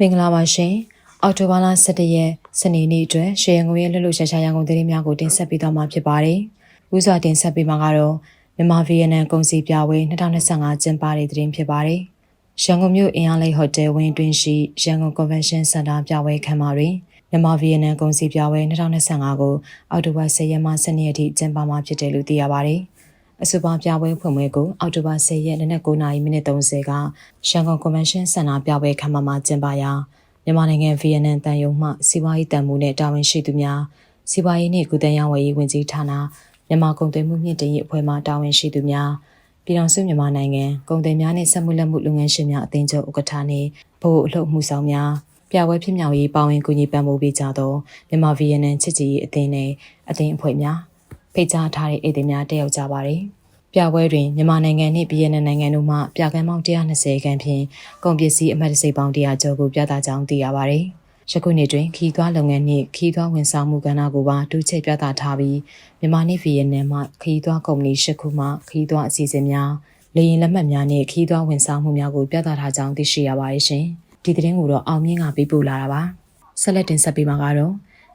မင်္ဂလာပါရှင်အော်တိုဘာလ17ရက်စနေနေ့အတွက်ရှေရန်ကုန်ရဲ့လှုပ်လှုပ်ရှားရှားရန်ကုန်သတင်းများကိုတင်ဆက်ပေးသွားမှာဖြစ်ပါတယ်။ဥစွာတင်ဆက်ပေးမှာကတော့မြန်မာဗီယက်နမ်ကုန်စည်ပြပွဲ2025ကျင်းပတဲ့သတင်းဖြစ်ပါတယ်။ရန်ကုန်မြို့အင်အားလိတ်ဟိုတယ်ဝင်းတွင်ရှိရန်ကုန်ကွန်ဗင်းရှင်းစင်တာပြပွဲခန်းမတွင်မြန်မာဗီယက်နမ်ကုန်စည်ပြပွဲ2025ကိုအောက်တိုဘာ10ရက်မှ12ရက်ထိကျင်းပမှာဖြစ်တယ်လို့သိရပါတယ်။ အဆိုပါပြပွဲဖွင့်ပွဲကိုအောက်တိုဘာ10ရက်နေ့နက်9:30မိနစ်30ကရန်ကုန်ကွန်ဗင်းရှင်းစင်တာပြပွဲခန်းမမှာကျင်းပရာမြန်မာနိုင်ငံဗီယက်နမ်တန်ယုံမှစီးပွားရေးတန်မှုနဲ့တာဝန်ရှိသူများစီးပွားရေးနှင့်ကုသရေးဝယ်ရေးဝန်ကြီးဌာနမြန်မာကုန်သွယ်မှုမြင့်တင်ရေးအဖွဲ့မှတာဝန်ရှိသူများပြည်ထောင်စုမြန်မာနိုင်ငံကုန်သည်များနှင့်စက်မှုလက်မှုလုပ်ငန်းရှင်များအသင်းချုပ်ဥက္ကဋ္ဌနှင့်ဗဟိုအလုပ်မှုဆောင်များပြပွဲဖြစ်မြောက်ရေးပါဝင်ကူညီပံ့ပိုးပေးကြသောမြန်မာဗီယက်နမ်ချစ်ကြည်ရေးအသင်းနှင့်အသင်းအဖွဲ့များ ဖိတ်ကြားထားတဲ့ဧည့်သည်များတက်ရောက်ကြပါသည်ပြပွဲတွင်မြန်မာနိုင်ငံနှင့်ဗီယက်နမ်နိုင်ငံတို့မှပြကန်းပေါင်း120ခန်းဖြင့်ကုန်ပစ္စည်းအမှတ်တစိပေါင်း100ကျော်ကိုပြသကြောင်းသိရပါသည်။ယခုနှစ်တွင်ခီးသွွားလုပ်ငန်းနှင့်ခီးသွွားဝန်ဆောင်မှုကဏ္ဍကိုပါတူးချိတ်ပြသထားပြီးမြန်မာနှင့်ဗီယက်နမ်မှခီးသွွားကုမ္ပဏီ၈ခုမှခီးသွွားအစီအစဉ်များလေရင်လက်မှတ်များနှင့်ခီးသွွားဝန်ဆောင်မှုများကိုပြသထားကြောင်းသိရှိရပါတယ်ရှင်။ဒီသတင်းကိုတော့အောင်မြင့်ကပေးပို့လာတာပါ။ဆက်လက်တင်ဆက်ပေးမှာကတော့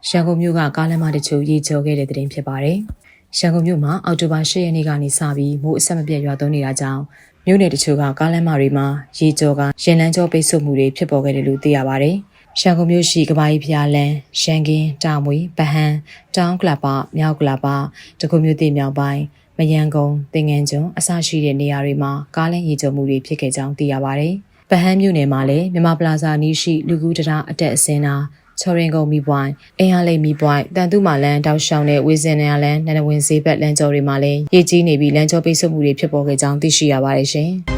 ရန်ကုန်မြို့ကကားလမ်းမတချို့ရေကျော်ခဲ့တဲ့သတင်းဖြစ်ပါတယ်။ ရန်ကုန်မြို့မှာအောက်တိုဘာ10ရက်နေ့ကနေစပြီးမိုးအဆက်မပြတ်ရွာသွန်းနေတာကြောင့်မြို့နယ်တချို့ကကားလမ်းမတွေမှာရေကျော်ကရင်လန်းကျော်ပိတ်ဆို့မှုတွေဖြစ်ပေါ်ခဲ့တယ်လို့သိရပါတယ်။ရန်ကုန်မြို့ရှိကဘာကြီးဖျားလန်း၊ရန်ကင်း၊တာမွေ၊ဗဟန်း၊တောင်ကလပ၊မြောက်ကလပ၊တကုမြို့တိမြောက်ပိုင်းမယန်းကုန်း၊တင်ငန်းကျွန်းအစရှိတဲ့နေရာတွေမှာကားလမ်းရေကျော်မှုတွေဖြစ်ခဲ့ကြောင်းသိရပါတယ်။ဗဟန်းမြို့နယ်မှာလည်းမြမပလာဇာနီးရှိလူကူးတရားအတက်အစင်းနာ ချော်ရင်ကုန်မီပွိုင်းအင်အားလိတ်မီပွိုင်းတန်တူမာလန်တောက်ရှောင်းတဲ့ဝေစင်နရလန်နန္ဒဝင်ဈေးဘက်လမ်းကျော်တွေမှာလည်းရေကြီးနေပြီးလမ်းကျော်ပိတ်ဆို့မှုတွေဖြစ်ပေါ်ခဲ့ကြောင်းသိရှိရပါတယ်ရှင်။